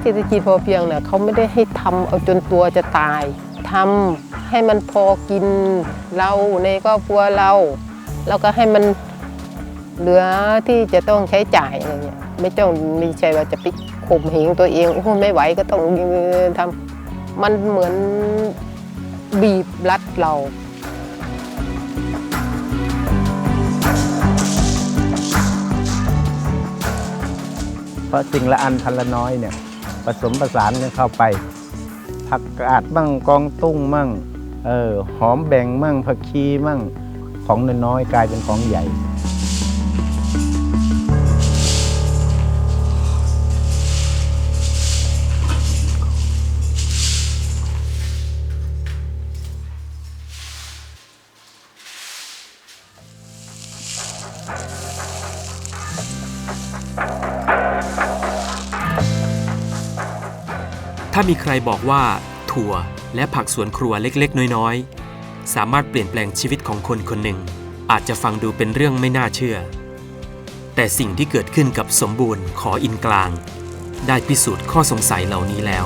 เศรษฐกิจพอเพียงเนี่ยเขาไม่ได้ให้ทำเอาจนตัวจะตายทำให้มันพอกินเราในครอบครัวเราแล้วก็ให้มันเหลือที่จะต้องใช้จ่ายอะไรเงี้ยไม่ต้องมีใช่ว่าจะไปข่มเหงตัวเองโอ้ไม่ไหวก็ต้องทำมันเหมือนบีบรัดเรา เพราะสิ่งละอันพันละน้อยเนี่ยผสมผสานกันเข้าไป ผักกาดมั่งกองตุ้งมั่งเออหอมแบ่งมั่งผักชีมั่งของน้อยๆกลายเป็นของใหญ่ ถ้ามีใครบอกว่า ถั่วและผักสวนครัวเล็กๆ น้อยๆ สามารถเปลี่ยนแปลงชีวิตของคนคนหนึ่ง อาจจะฟังดูเป็นเรื่องไม่น่าเชื่อ แต่สิ่งที่เกิดขึ้นกับสมบูรณ์ขออินกลาง ได้พิสูจน์ข้อสงสัยเหล่านี้แล้ว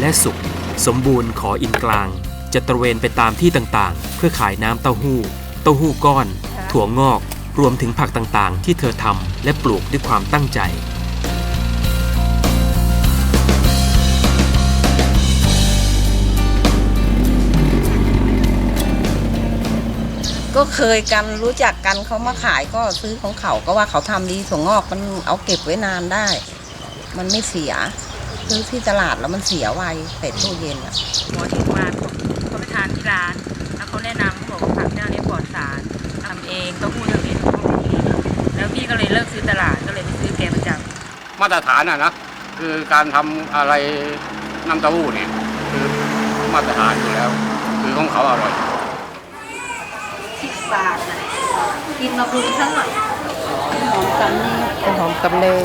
และศุกสมบูรณ์ขออินกลาง จะตระเวนไปตามที่ต่างๆ เพื่อขายน้ำเต้าหู้ เต้าหู้ก้อน ถั่วงอก รวมถึงผักต่างๆ ที่เธอทำและปลูกด้วยความตั้งใจก็เคยกันรู้จักกันเขามาขายก็ซื้อของเขาก็ว่าเขาทำดีถั่วงอกมันเอาเก็บไว้นานได้ มันไม่เสีย ซื้อที่ตลาดแล้วมันเสียไวใส่ตู้เย็นอะหมอที่มาเขาไปทานที่ร้าน แล้วเขาแนะนำเขาบอกว่าผักเจ้านี้ปลอดสารทำเองเต้าหู้ทำเองเขาบอกดีแล้วพี่ก็เลยเลิกซื้อตลาดก็เลยไปซื้อแกประจำมาตรฐานอะนะคือการทำอะไรน้ำเต้าหู้เนี่ยคือมาตรฐานอยู่แล้ว คือของเขาอร่อยต้นหอมกำเนย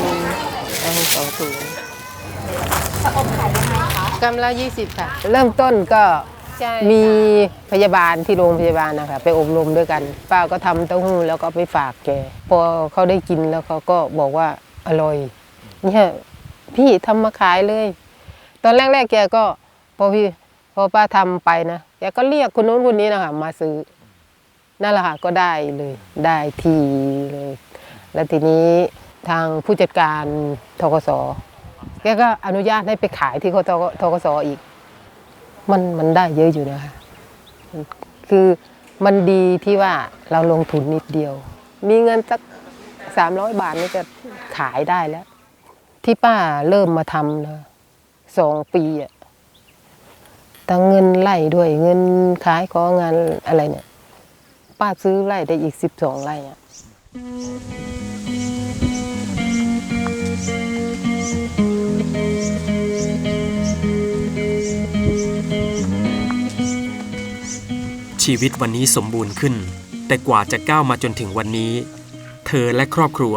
เอาสองถุง กำละยี่สิบค่ะ เริ่มต้นก็มีพยาบาลที่โรงพยาบาลนะคะไปอบรมด้วยกัน ป้าก็ทำเต้าหู้แล้วก็ไปฝากแก พอเขาได้กินแล้วเขาก็บอกว่าอร่อยเนี่ยพี่ทำมาขายเลย ตอนแรกๆแกก็พอพี่พอป้าทำไปนะแกก็เรียกคนนู้นคนนี้นะคะมาซื้อนั่นแหละค่ะก็ได้เลยได้ทีเลย แล้วทีนี้ทางผู้จัดการทกส แกก็อนุญาตให้ไปขายที่เขาทกสอีก มันมันได้เยอะอยู่นะคะ คือมันดีที่ว่าเราลงทุนนิดเดียว มีเงินสักสามร้อยบาทนี่ก็ขายได้แล้ว ที่ป้าเริ่มมาทำนะสองปีอะตั้งเงินไล่ด้วยเงินขายของงานอะไรเนี่ย ป้าซื้อไร่ได้อีกสิบสองไร่อะ ชีวิตวันนี้สมบูรณ์ขึ้น แต่กว่าจะก้าวมาจนถึงวันนี้ เธอและครอบครัว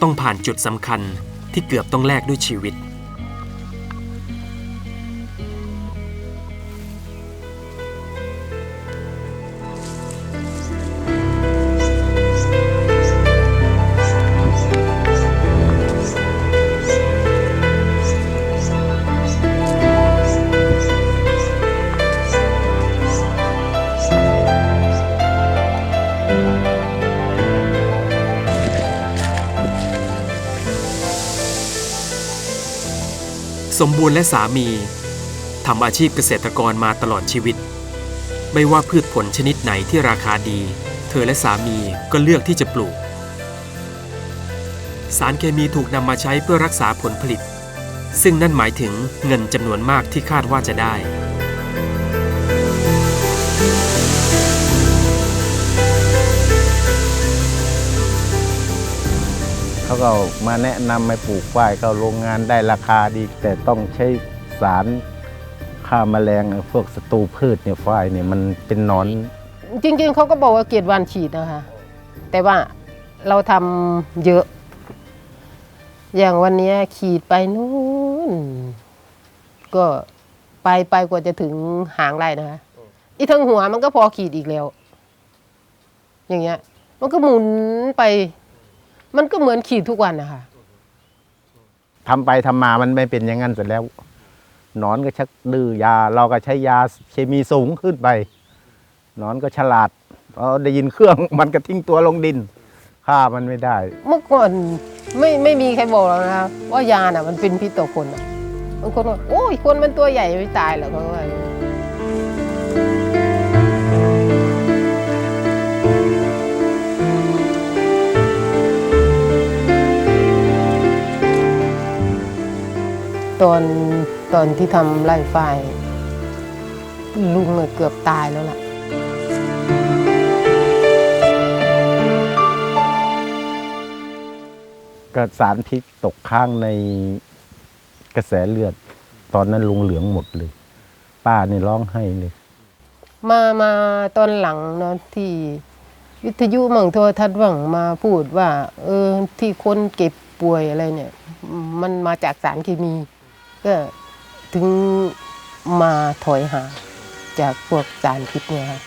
ต้องผ่านจุดสำคัญที่เกือบต้องแลกด้วยชีวิต สมบูรณ์และสามีทำอาชีพเกษตรกรมาตลอดชีวิต ไม่ว่าพืชผลชนิดไหนที่ราคาดี เธอและสามีก็เลือกที่จะปลูก สารเคมีถูกนำมาใช้เพื่อรักษาผลผลิต ซึ่งนั่นหมายถึงเงินจำนวนมากที่คาดว่าจะได้ เขาก็มาแนะนำให้ปลูกฝ้ายเข้าโรงงานได้ราคาดี แต่ต้องใช้สารฆ่าแมลงพวกศัตรูพืชเนี่ยฝ้ายเนี่ยมันเป็นนอน จริง ๆเขาก็บอกว่าเกียรติวันฉีดนะคะ แต่ว่าเราทำเยอะ อย่างวันนี้ขีดไปนู่น ก็ไปไปกว่าจะถึงหางไรนะคะอีทั้งหัวมันก็พอขีดอีกแล้ว อย่างเงี้ย มันก็หมุนไป มันก็เหมือนขีดทุกวันนะคะทำไปทำมามันไม่เป็นอย่างนั้นเสร็จแล้วหนอนก็ชักดื้อยา เราก็ใช้ยาเคมีสูงขึ้นไปหนอนก็ฉลาดพอได้ยินเครื่อง มันก็ทิ้งตัวลงดินฆ่ามันไม่ได้ เมื่อก่อนไม่ไม่มีใครบอกแล้วนะคะว่ายาน่ะมันเป็นพิษต่อคนอะบางคนว่าโอ้ยคนมันตัวใหญ่ไม่ตายหรอกเขาว่าอย่างนี้ ตอนตอนที่ทำไร่ฝ้ายลุงเนี่ยเกือบตายแล้วล่ะก็สารพิษตกค้างในกระแสเลือด ตอนนั้นลุงเหลืองหมดเลย ป้านี่ร้องไห้เลย มามาตอนหลังเนาะที่วิทยุมั่งโทรทัศน์มั่งมาพูดว่า เออที่คนเก็บป่วยอะไรเนี่ย มันมาจากสารเคมี ก็ถึงมาถอยห่างจากพวกสารพิษเนี่ยค่ะ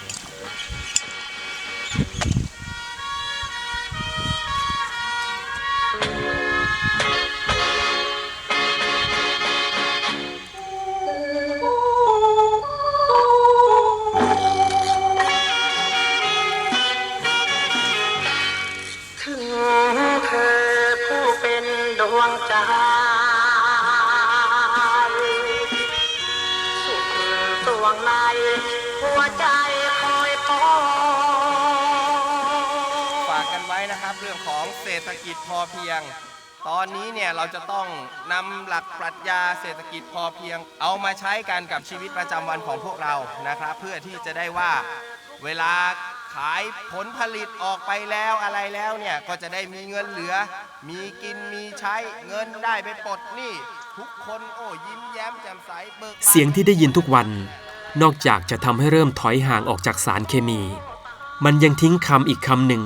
วงในหัวใจคอยปองฝากกันไว้นะครับเรื่องของเศรษฐกิจพอเพียง ตอนนี้เนี่ยเราจะต้องนำหลักปรัชญาเศรษฐกิจพอเพียง เอามาใช้กันกับชีวิตประจำวันของพวกเรานะครับ เพื่อที่จะได้ว่าเวลาขายผลผลิตออกไปแล้วอะไรแล้วเนี่ยก็จะได้มีเงินเหลือ มีกินมีใช้เงินได้ไปปลดหนี้ทุกคนโอ้ยิ้มแย้มแจ่มใสเบิกบานเสียงที่ได้ยินทุกวัน นอกจากจะทำให้เริ่มถอยห่างออกจากสารเคมี มันยังทิ้งคำอีกคำหนึ่ง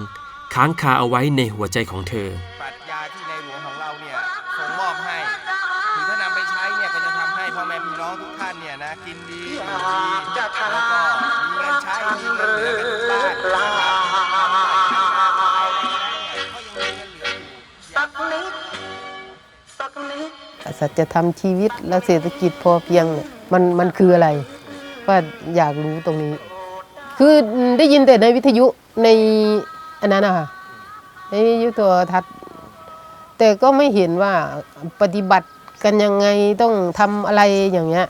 ค้างคาเอาไว้ในหัวใจของเธอ ปรัชญาที่ในหลวงของเราเนี่ยส่งมอบให้คือถ้านำไปใช้เนี่ยก็จะทำให้พ่อแม่พี่น้องทุกท่านเนี่ยนะกินดีอยู่ดีแล้วก็มีเงินใช้มีเงินเหลือกันทุกบ้านนะครับทำใหม่ทำนาทำอะไรเนี่ยก็ยังมีเงินเหลืออยู่สักนิดสักนิดสัจธรรมชีวิตและเศรษฐกิจพอเพียงเนี่ยมันมันคืออะไร ว่าอยากรู้ตรงนี้ คือได้ยินแต่ในวิทยุในอันนั้นนะคะในวิทยุโทรทัศน์แต่ก็ไม่เห็นว่าปฏิบัติกันยังไงต้องทำอะไรอย่างเงี้ย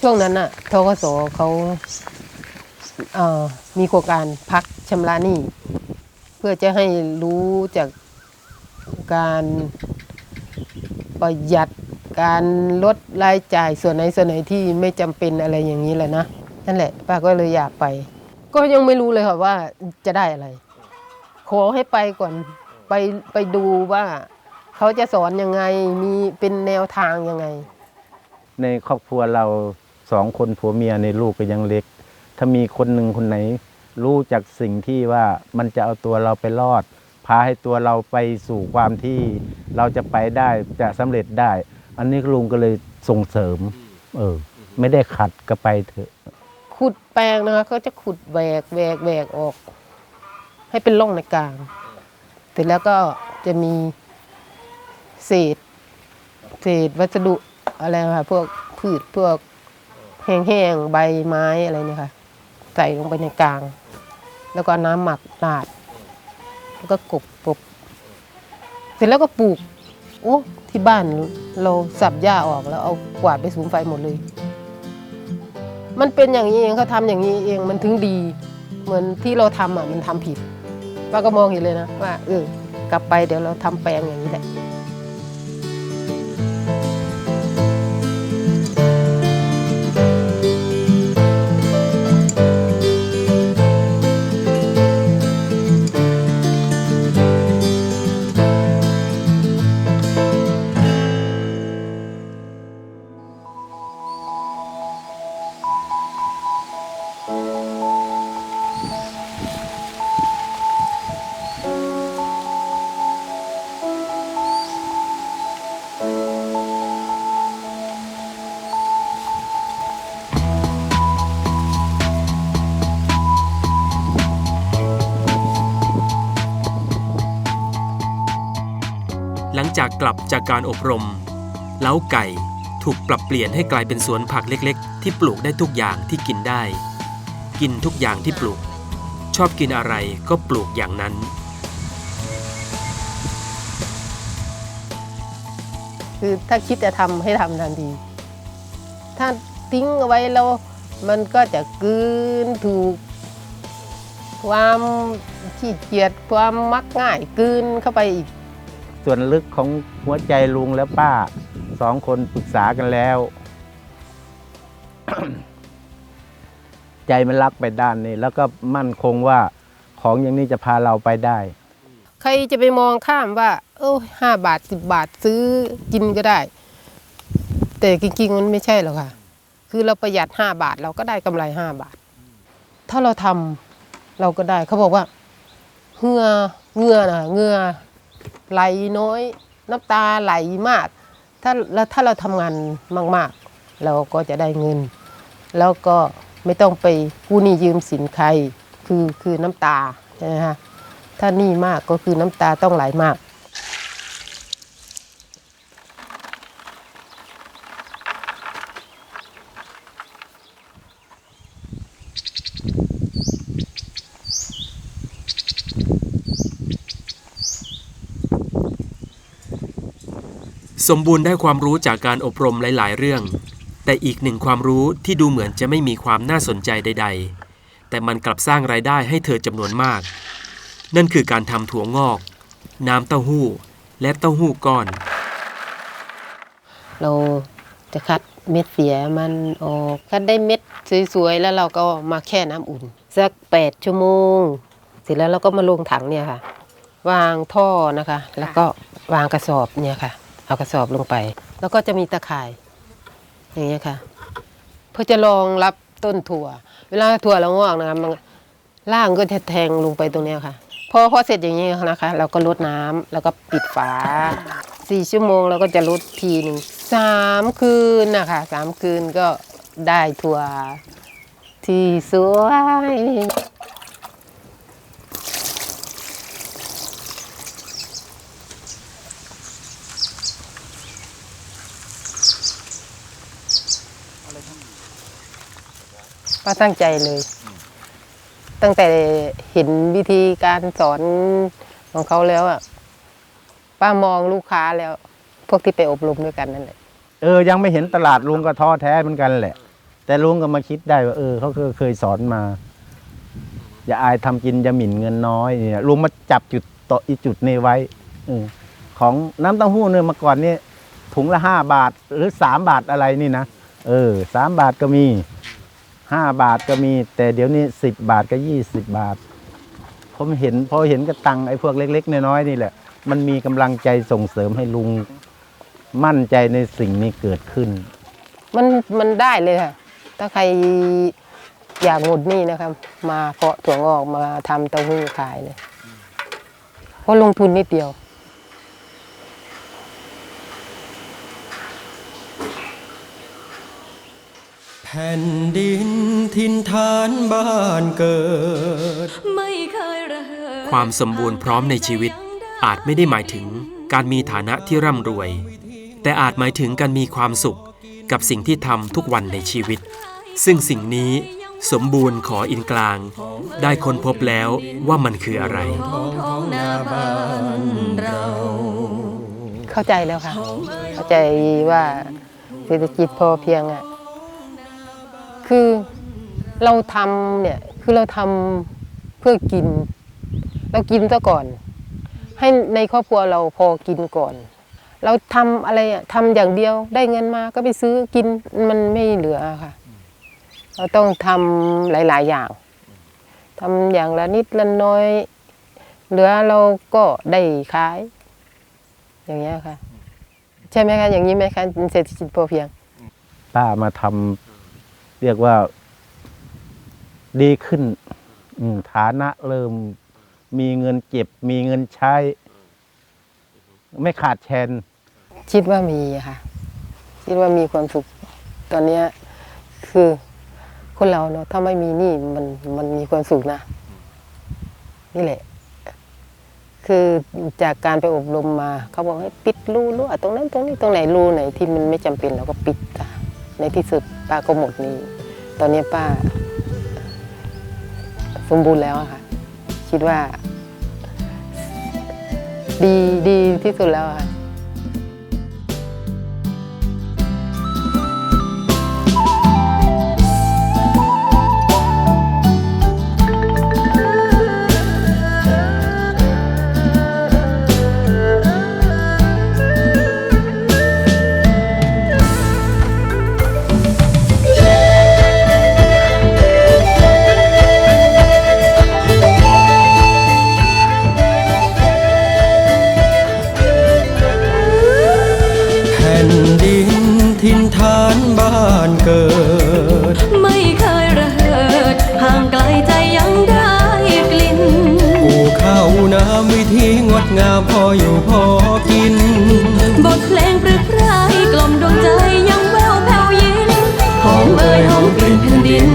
ช่วงนั้นน่ะทกสเขาเอ่อมีโครงการพักชำระหนี้ เพื่อจะให้รู้จากการประหยัดการลดรายจ่ายส่วนไหนส่วนไหนที่ไม่จำเป็นอะไรอย่างนี้แหละนะนั่นแหละป้าก็เลยอยากไป ก็ยังไม่รู้เลยค่ะว่าจะได้อะไร ขอให้ไปก่อนไปไปดูว่าเขาจะสอนยังไงมีเป็นแนวทางยังไง ในครอบครัวเราสองคนผัวเมียในลูกก็ยังเล็ก ถ้ามีคนหนึ่งคนไหน รู้จากสิ่งที่ว่ามันจะเอาตัวเราไปรอด พาให้ตัวเราไปสู่ความที่เราจะไปได้จะสำเร็จได้ อันนี้ลุงก็เลยส่งเสริม เออ ไม่ได้ขัดก็ไปเถอะ ขุดแปลงนะคะเขาจะขุดแหวกแหวกแหวกออก ให้เป็นร่องในกลางเสร็จแล้วก็จะมีเศษ เศษวัสดุอะไรค่ะพวกพืชพวกแห้งๆใบไม้อะไรเนี่ยค่ะ ใส่ลงไปในกลาง แล้วก็น้ำหมักราด แล้วก็กบปบเสร็จแล้วก็ปลูก โอ้ที่บ้านเราสับหญ้าออกแล้วเอากวาดไปสูงไฟหมดเลย มันเป็นอย่างนี้เองเขาทำอย่างนี้เองมันถึงดี เหมือนที่เราทำอะมันทำผิดป้าก็มองเห็นเลยนะว่าเออกลับไปเดี๋ยวเราทำแปลงอย่างนี้แหละากกลับจากการอบรม เล้าไก่ถูกปรับเปลี่ยนให้กลายเป็นสวนผักเล็กๆ ที่ปลูกได้ทุกอย่างที่กินได้ กินทุกอย่างที่ปลูก ชอบกินอะไรก็ปลูกอย่างนั้น คือถ้าคิดจะทำให้ทำทันที ถ้าทิ้งเอาไว้แล้วมันก็จะกลืนถูก ความขี้เกียจความมักง่ายกลืนเข้าไปอีก ส่วนลึกของหัวใจลุงและป้าสองคนปรึกษากันแล้ว ใจมันรักไปด้านนี้ แล้วก็มั่นคงว่าของอย่างนี้จะพาเราไปได้ ใครจะไปมองข้ามว่าโอ้ห้าบาทสิบบาทซื้อกินก็ได้ แต่จริงๆมันไม่ใช่หรอกค่ะ คือเราประหยัดห้าบาทเราก็ได้กำไรห้าบาท ถ้าเราทำเราก็ได้เขาบอกว่าเหงื่อเหงื่อนะเหงื่อ ไหลน้อย น้ำตาไหลมาก ถ้าแล้วถ้าเราทำงานมาก ๆ เราก็จะได้เงิน แล้วก็ไม่ต้องไปกู้หนี้ยืมสินใครคือคือน้ำตาใช่ไหมคะถ้าหนี่มากก็คือน้ำตาต้องไหลมาก สมบูรณ์ได้ความรู้จากการอบรมหลาย ๆ เรื่อง แต่อีกหนึ่งความรู้ที่ดูเหมือนจะไม่มีความน่าสนใจใด ๆ แต่มันกลับสร้างรายได้ให้เธอจำนวนมาก นั่นคือการทำถั่วงอก น้ำเต้าหู้ และเต้าหู้ก้อน เราจะคัดเม็ดเสียมันออกคัดได้เม็ดสวยๆแล้วเราก็มาแค่น้ำอุ่น สัก 8 ชั่วโมง เสร็จแล้วเราก็มาลงถังเนี่ยค่ะ วางท่อนะคะ แล้วก็วางกระสอบเนี่ยค่ะ เอากระสอบลงไป แล้วก็จะมีตะข่าย อย่างเงี้ยค่ะ เพื่อจะรองรับต้นถั่ว เวลาถั่วเรางอกนะคะมันล่างก็จะแทงลงไปตรงเนี้ยค่ะ พอพอเสร็จอย่างนี้นะคะ เราก็ลดน้ำแล้วก็ปิดฝาสี่ชั่วโมงเราก็จะลดทีหนึ่งสามคืนนะคะสามคืนก็ได้ถั่วที่สวย ป้าตั้งใจเลย ตั้งแต่เห็นวิธีการสอนของเขาแล้วอะป้ามองลูกค้าแล้ว พวกที่ไปอบรมด้วยกันนั่นแหละ เออ ยังไม่เห็นตลาดลุงก็ท้อแท้เหมือนกันแหละ แต่ลุงก็มาคิดได้ว่าเออเขาเคยเคยสอนมา อย่าอายทำกินอย่าหมิ่นเงินน้อยเนี่ยลุงมาจับจุดต่ออีจุดนี้ไว้เออของน้ำเต้าหู้เนี่ยเมาก่อนนี่ถุงละห้าบาทหรือสามบาทอะไรนี่นะเออสามบาทก็มี ห้าบาทก็มี แต่เดี๋ยวนี้สิบบาทก็ยี่สิบบาท ผมเห็นพอเห็นกระตังไอ้พวกเล็ก ๆ น้อยๆนี่แหละ มันมีกำลังใจส่งเสริมให้ลุงมั่นใจในสิ่งนี้เกิดขึ้น มันมันได้เลยค่ะ ถ้าใครอยากหมดหนี้นะครับ มาเพาะถั่วงอกมาทำเต้าหู้ขายเลย เพราะลงทุนนิดเดียว แผ่นดินทินฐานบ้านเกิด ไม่เคยระเหยความสมบูรณ์พร้อมในชีวิต อาจไม่ได้หมายถึงการมีฐานะที่ร่ำรวย แต่อาจหมายถึงการมีความสุขกับสิ่งที่ทำทุกวันในชีวิต ซึ่งสิ่งนี้สมบูรณ์ขออินกลาง ได้ค้นพบแล้วว่ามันคืออะไร ท้องท้องนาบ้านเรา เข้าใจแล้วค่ะ เข้าใจว่าเศรษฐกิจพอเพียงอะ คือเราทำเนี่ยคือเราทำเพื่อกิน เรากินซะก่อน ให้ในครอบครัวเราพอกินก่อน เราทำอะไรอะทำอย่างเดียวได้เงินมาก็ไปซื้อกินมันไม่เหลือค่ะ เราต้องทำหลาย ๆ อย่างทำอย่างละนิดละน้อย เหลือเราก็ได้ขาย อย่างเงี้ยค่ะ ใช่ไหมคะอย่างนี้ไหมคะเศรษฐกิจพอเพียงป้ามาทำ เรียกว่าดีขึ้นฐานะเริ่มมีเงินเก็บ มีเงินใช้ ไม่ขาดแคลนคิดว่ามีค่ะ คิดว่ามีความสุขตอนนี้คือคนเราเนาะถ้าไม่มีหนี่มันมันมีความสุขนะ นี่แหละ คือจากการไปอบรมมา เขาบอกให้ปิดรูรั่วตรงนั้นตรงนี้ตรงไหนรูไหนที่มันไม่จำเป็นเราก็ปิดในที่สุด ป้าก็หมดหนี้ตอนนี้ป้าสมบูรณ์แล้วค่ะ คิดว่า ดีดีที่สุดแล้วค่ะ พออยู่พอกิน บทเพลงปรึกษากล่อมดวงใจยังแววแผ่วยินหอมเอ่ยหอมกลิ่นแผ่นดิน